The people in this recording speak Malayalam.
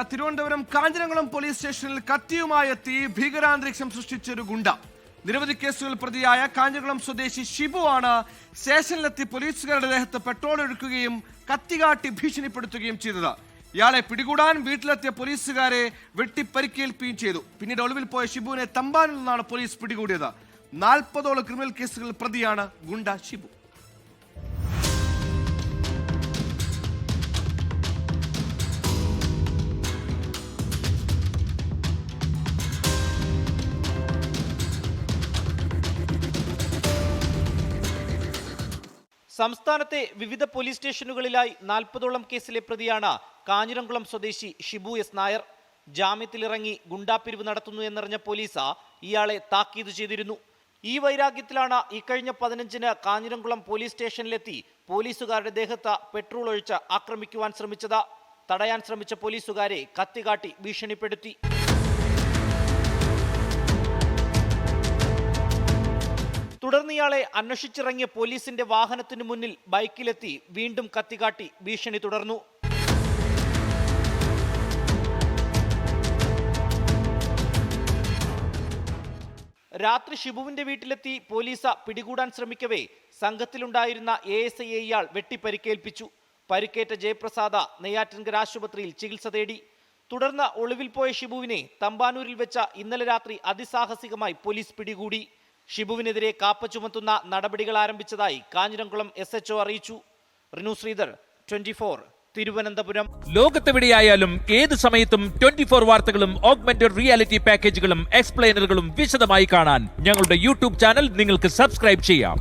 തിരുവനന്തപുരം കാഞ്ഞിരംഗുളം പോലീസ് സ്റ്റേഷനിൽ കത്തിയുമായി എത്തി ഭീകരാന്തരീക്ഷം സൃഷ്ടിച്ചൊരു ഗുണ്ട. നിരവധി കേസുകൾ പ്രതിയായ കാഞ്ഞിരംഗുളം സ്വദേശി ഷിബു ആണ് സ്റ്റേഷനിലെത്തി പോലീസുകാരുടെ ദേഹത്ത് പെട്രോൾ ഒഴുക്കുകയും കത്തികാട്ടി ഭീഷണിപ്പെടുത്തുകയും ചെയ്തത്. ഇയാളെ പിടികൂടാൻ വീട്ടിലെത്തിയ പോലീസുകാരെ വെട്ടിപ്പരിക്കേൽപ്പിക്കുകയും ചെയ്തു. പിന്നീട് ഒളിവിൽ പോയ ഷിബുവിനെ തമ്പാനിൽ നിന്നാണ് പോലീസ് പിടികൂടിയത്. നാൽപ്പതോളം ക്രിമിനൽ കേസുകൾ പ്രതിയാണ് ഗുണ്ട ഷിബു. സംസ്ഥാനത്തെ വിവിധ പോലീസ് സ്റ്റേഷനുകളിലായി നാൽപ്പതോളം കേസിലെ പ്രതിയാണ് കാഞ്ഞിരംകുളം സ്വദേശി ഷിബു എസ് നായർ. ജാമ്യത്തിലിറങ്ങി ഗുണ്ടാപ്പിരിവ് നടത്തുന്നു എന്നറിഞ്ഞ പോലീസ് ഇയാളെ താക്കീത് ചെയ്തിരുന്നു. ഈ വൈരാഗ്യത്തിലാണ് ഇക്കഴിഞ്ഞ പതിനഞ്ചിന് കാഞ്ഞിരംകുളം പോലീസ് സ്റ്റേഷനിലെത്തി പോലീസുകാരുടെ ദേഹത്ത് പെട്രോൾ ഒഴിച്ച് ആക്രമിക്കുവാൻ ശ്രമിച്ചത്. തടയാൻ ശ്രമിച്ച പോലീസുകാരെ കത്തികാട്ടി ഭീഷണിപ്പെടുത്തി. തുടർന്ന് ഇയാളെ അന്വേഷിച്ചിറങ്ങിയ പോലീസിന്റെ വാഹനത്തിന് മുന്നിൽ ബൈക്കിലെത്തി വീണ്ടും കത്തികാട്ടി ഭീഷണി തുടർന്നു. രാത്രി ഷിബുവിന്റെ വീട്ടിലെത്തി പോലീസ പിടികൂടാൻ ശ്രമിക്കവേ സംഘത്തിലുണ്ടായിരുന്ന എ എസ് ഐ ഇയാൾ വെട്ടിപ്പരിക്കേൽപ്പിച്ചു. പരിക്കേറ്റ ജയപ്രസാദ നെയ്യാറ്റിൻകര ആശുപത്രിയിൽ ചികിത്സ തേടി. തുടർന്ന് ഒളിവിൽ പോയ ഷിബുവിനെ തമ്പാനൂരിൽ വെച്ച ഇന്നലെ രാത്രി അതിസാഹസികമായി പോലീസ് പിടികൂടി. ഷിബുവിനെതിരെ കാപ്പ ചുമത്തുന്ന നടപടികൾ ആരംഭിച്ചതായി കാഞ്ഞിരംകുളം എസ് എച്ച്ഒ അറിയിച്ചു. Rinu Sreedhar twenty four Thiruvananthapuram. ലോകത്തെവിടെയായാലും ഏത് സമയത്തും ട്വന്റി ഫോർ വാർത്തകളും ഓഗ്മെന്റഡ് റിയാലിറ്റി പാക്കേജുകളും എക്സ്പ്ലെയിനറുകളും വിശദമായി കാണാൻ ഞങ്ങളുടെ യൂട്യൂബ് ചാനൽ നിങ്ങൾക്ക് സബ്സ്ക്രൈബ് ചെയ്യാം.